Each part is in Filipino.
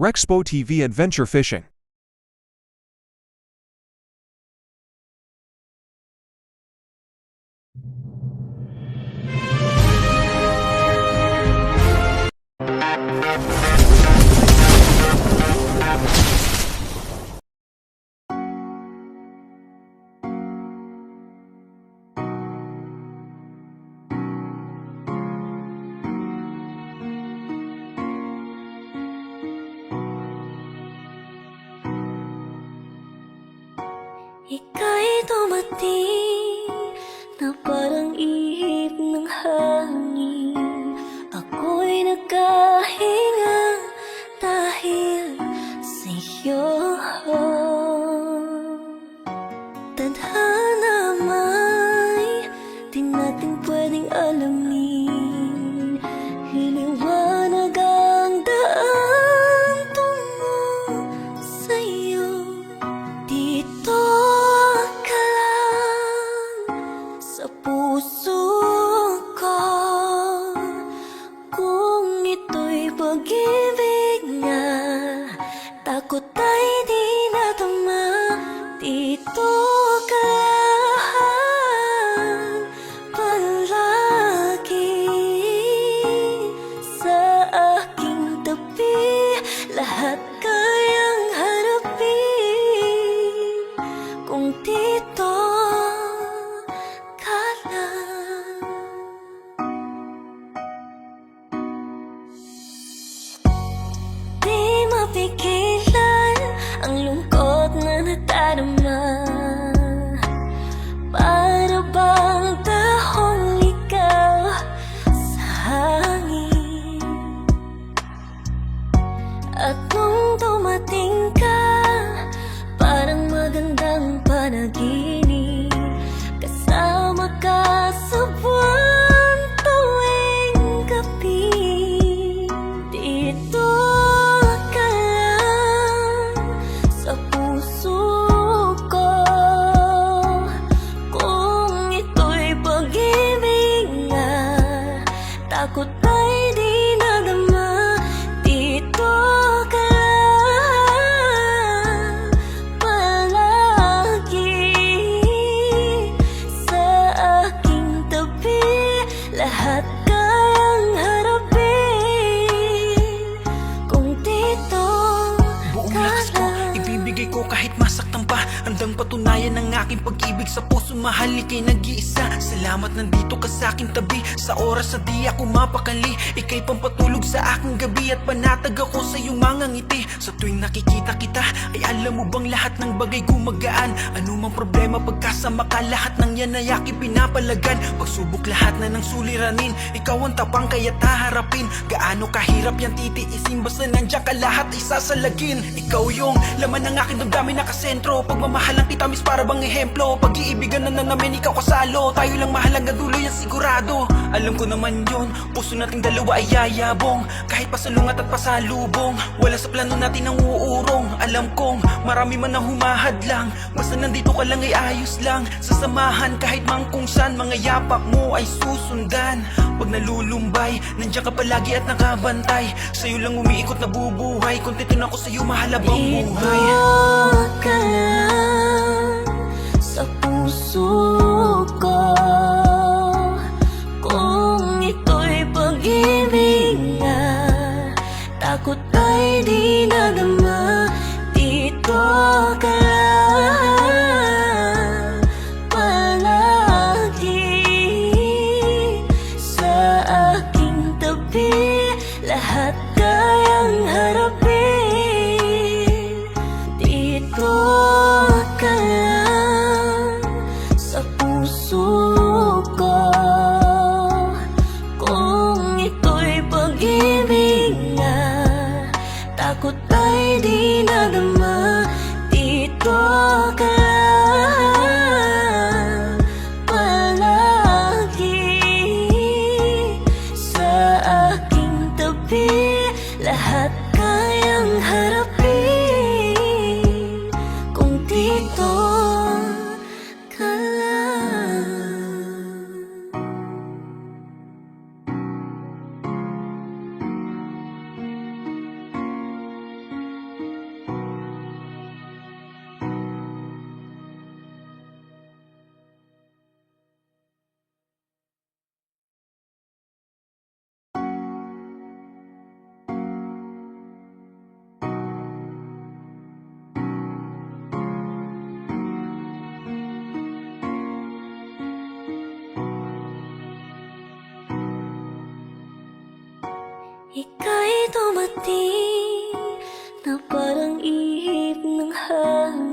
Rexpo TV Adventure Fishing. Ika'y dumating sa Lahat Handang patunayan ng aking pag-ibig sa puso Mahal ika'y nag-iisa. Salamat nandito ka sa aking tabi. Sa oras na di ako mapakali Ika'y pampatulog sa aking gabi. At panatag ako sa iyong mga ngiti. Sa tuwing nakikita kita Ay alam mo bang lahat ng bagay gumagaan? Ano mang problema pagkasama ka Lahat ng yan ay aking pinapalagan. Pagsubok lahat na ng suliranin Ikaw ang tapang kaya taharapin. Gaano kahirap yan titiisin Basta nandiyan ka lahat ay sasalagin. Ikaw yung laman ng aking damdamin nakasentro Pagmamahalan kita miss para bang ehemplo. Pag-iibigan na na namin ikaw kasalo. Tayo lang mahalaga dulo yan sigurado. Alam ko naman yon Puso nating dalawa ay yayabong. Kahit pasalungat at pasalubong Wala sa plano natin ang uurong. Alam kong marami man ang humahad lang Basta nandito ka lang ay ayos lang. Sasamahan kahit mang kung saan Mga yapak mo ay susundan. Pag nalulumbay, nandiyan ka palagi at nakabantay. Sa'yo lang umiikot na bubuhay. Kung titun ako sa'yo mahalabang buhay. ka Lahat Ika'y dumating na parang ihip ng hangin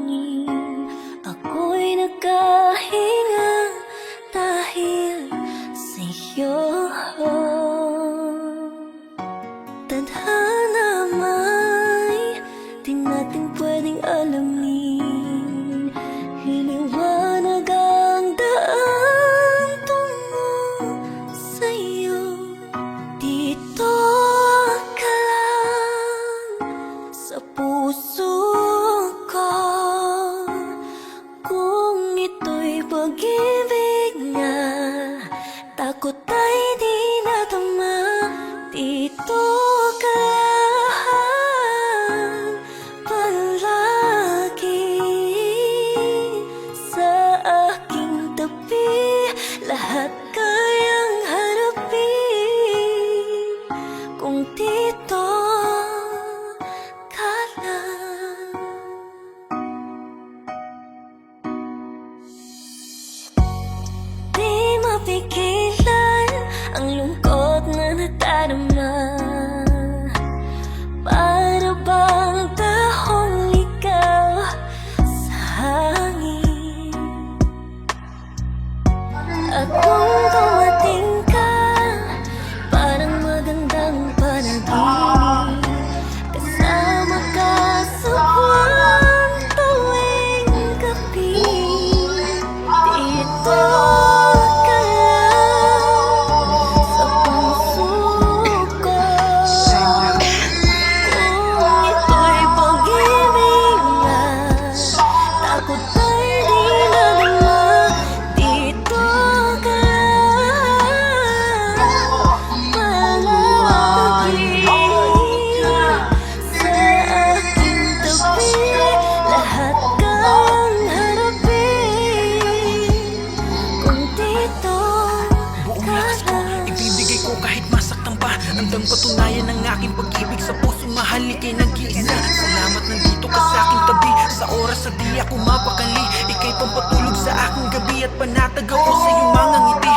ko kahit masaktan pa. Andang patunayan ng aking pag-ibig sa puso Mahal ikay nag-iisa Salamat nandito ka sa aking tabi. Sa oras sa di ako mapakali Ika'y pampatulog sa aking gabi At panatag ako sa iyong mga ngiti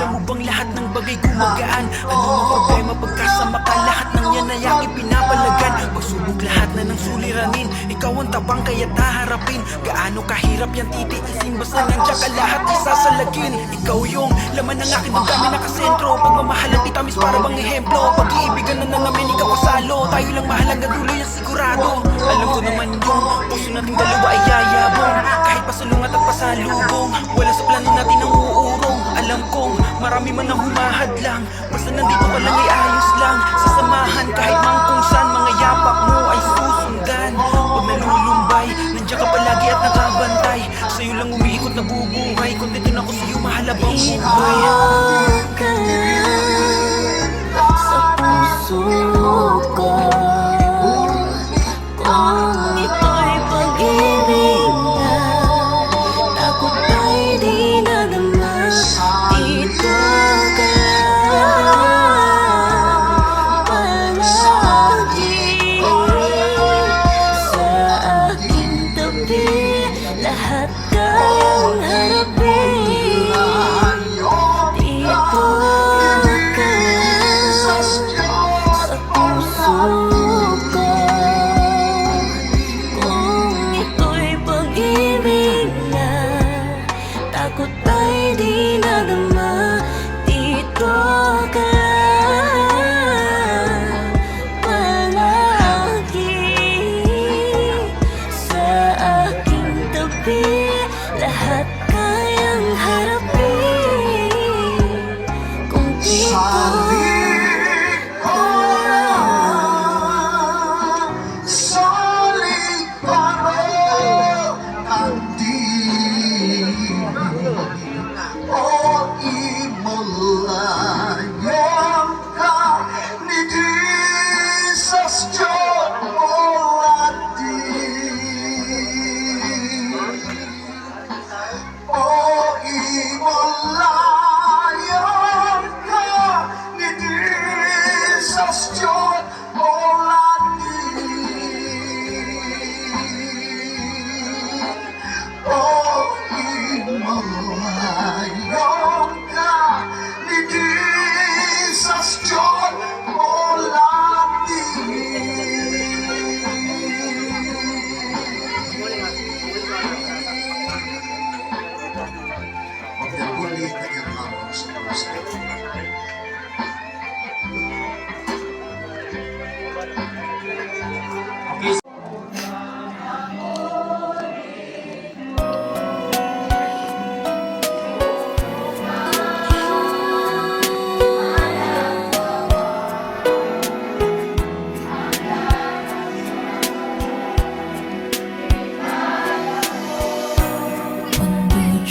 alam mo bang lahat ng bagay gumagaan Ano mang problema pagkasama ka? Lahat ng yan ay aking pinapalagan Pagsubok lahat na ng suliranin. Ikaw ang tabang kaya taharapin. Gaano kahirap yan titiisin? Basta nandiyan ka lahat isasalagin. Ikaw yung laman ng aking damdamin nakasentro Pagmamahal at itamis para bang ehemplo. Pag-iibigan na na namin ikaw kasalo Tayo lang mahalaga dulo yung sigurado. Alam ko naman yung puso nating dalawa ay yayabong. Kahit pasalungat at pasalubong Wala sa plano natin ang uurong. Alam kong marami man ang humahad lang. Basta nandito ka lang ay ayos lang. Sasamahan kahit man kung saan Mga yapak mo ay susundan. Huwag nalulumbay Nandiyan ka palagi at nakabantay. Sa'yo lang umiikot na bubuhay Kung dito na ako sa'yo mahalabang buhay. ka lang Oh,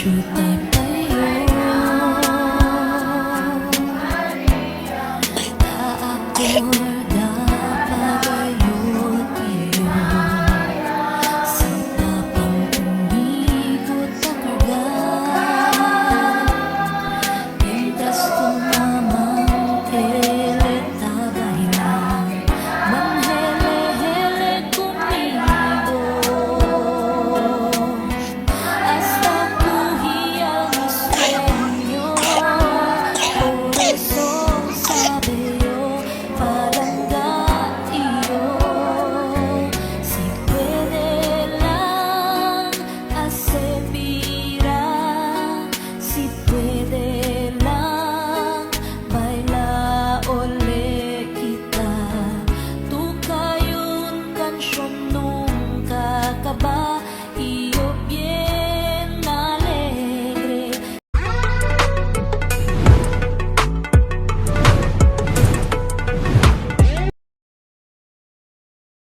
去爱 si puedes.